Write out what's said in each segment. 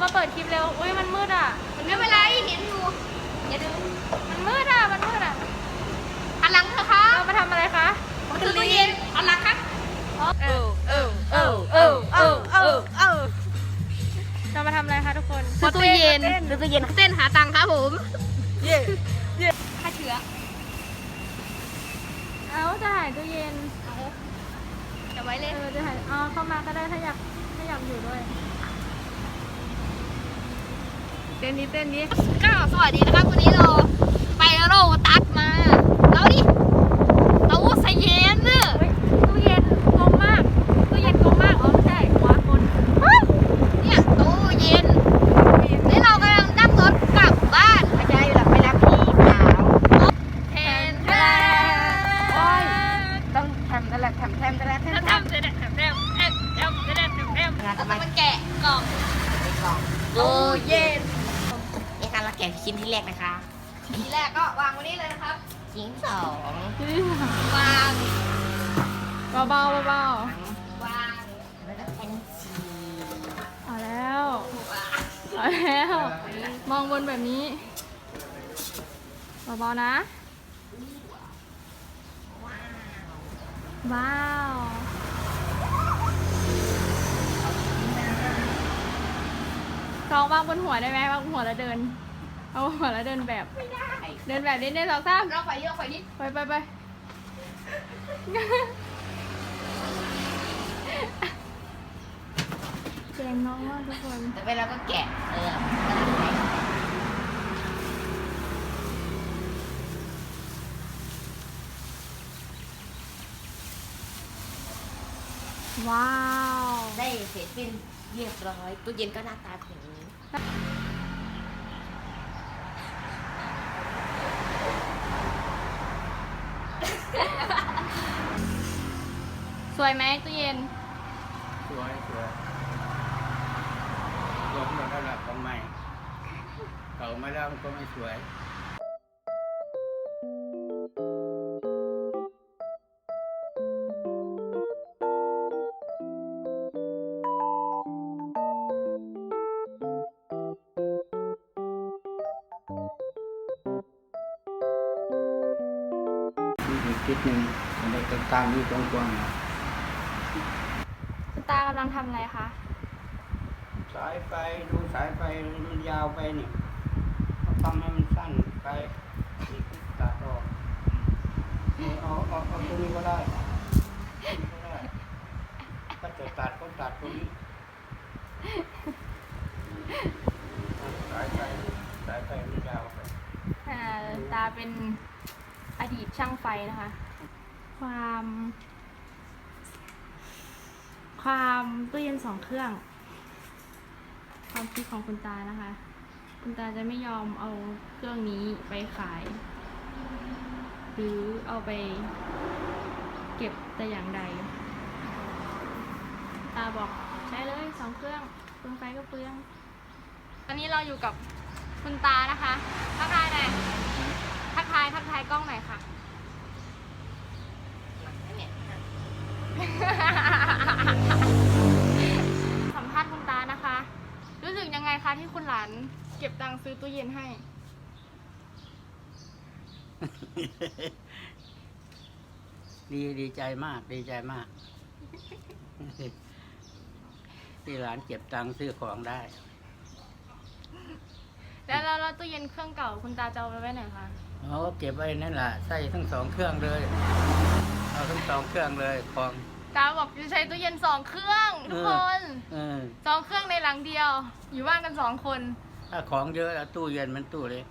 แมาเปิดคลิปเร็ว อุ้ยมันมืดอะ มันไม่เป็นไรเห็นอยู่อย่าดึงมันมืดอะ มันมืดอะอันหลังเธอคะเรามาทำอะไรคะขึ้นตู้เย็นอันหลังครับเออเออเออเออเออเออเออเรามาทำอะไรคะทุกคนซื้ตู้เย็นซื้อตู้เย็นเต้นหาตังค์ครับผม เย่เย่ค่าเชื้อเอาจะหายตู้เย็นเอาจะไว้เลยจะหายอ๋อเข้ามาก็ได้ถ้าอยากถ้าอยากอยู่ด้วย ต้นนี้เต้นนี้ก็สวัสดีนะครับวันนี้เราไปโรตัสมาแล้วดิตู้ใส่เย็นน่ะเฮ้ยตู้เย็นกลมมากตู้เย็นกลมมากอ๋อไม่ใช่หัวคนเนี่ยตู้เย็นนี่เรากำลังนั่งรถกลับบ้านไม่ใช่หรอกไปรับพี่สาวแทนแทนโอ้ยต้องทำตะละทำแทมตะละแทมทำทำทำเสร็จแล้วทำแล้วแทมแทมแทมแทมแทมงานแล้วทำไมก็มันแกะกล่องใน กล่องตู้เย็นนี่ค่ะเราแกะชิ้นที่แรกนะคะทีแรกก็วางไว้นี่เลยนะครับ ชิ้นสองวาง เบาๆเบาวางแล้วก็เป็นสีๆเอาแล้ววางเอาแล้ว มองบนแบบนี้เบาๆนะ ว้าวกองวางบนหัวได้ไหมวางบนหัวแล้วเดิน เอาหัวแล้วเดินแบบ ไม่ได้เดินแบบนี้เดินสองสามเราไฟเยอะไฟนิดไปไปไปเก่งน้องมากทุกคน แต่ไปเราก็แกะ เออตะละแทมว้าว ได้เสร็จสิ้นเรียบร้อยตู้เย็นก็หน้าตาเป็นอย่างนี้ สวยไหมตู้เย็น สวยสวยรวมหมดแล้วล่ะของใหม่เก่ามาแล้วมันก็ไม่สวยมีอีกทิศหนึ่งมันจะตามที่กว้างๆหน่อย คุณตากำลังทำอะไรคะ สายไฟดูสายไฟมันยาวไปนี่เขาทำให้มันสั้นไปตัดออกนี่เอาเอาเอาตรงนี้ก็ได้ตรงนี้ก็ได้ถ้าจะตัดก็ตัดตรงนี้สายไฟสายไฟมันยาวไปอ่าตาเป็นอดีตช่างไฟนะคะ ความ ความตู้เย็นสองเครื่อง ความคิดของคุณตานะคะ คุณตาจะไม่ยอมเอาเครื่องนี้ไปขาย หรือเอาไปเก็บแต่อย่างใด ตาบอกใช้เลยสองเครื่องเปลืองไฟก็เปลือง ตอนนี้เราอยู่กับคุณตานะคะทักทายหน่อยทักทายทักทายกล้องหน่อยค่ะ เนี่ย สัมภาษณ์คุณตานะคะ รู้สึกยังไงคะที่คุณหลาน เก็บตังค์ซื้อตู้เย็นให้ ดีดีใจมาก ดีใจมาก ที่ร้านเก็บตังค์ซื้อของได้ แล้วแล้วแล้วตู้เย็นเครื่องเก่าคุณตาจะเอาไปไว้ไหนคะเขาก็เก็บไว้นั่นแหละใส่ทั้งสองเครื่องเลย เอาทั้งสองเครื่องเลยของ ตาบอกจะใช้ตู้เย็นสองเครื่องทุกคนเออ สองเครื่องในหลังเดียว อยู่บ้านกันสองคน ถ้าของเยอะแล้วตู้เย็นมันตู้เล็ก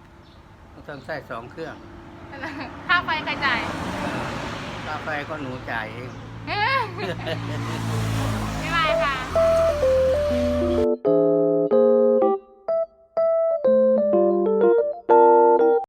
ต้องใส่สองเครื่องค่าไฟใครจ่าย ค่าไฟก็หนูจ่ายเอง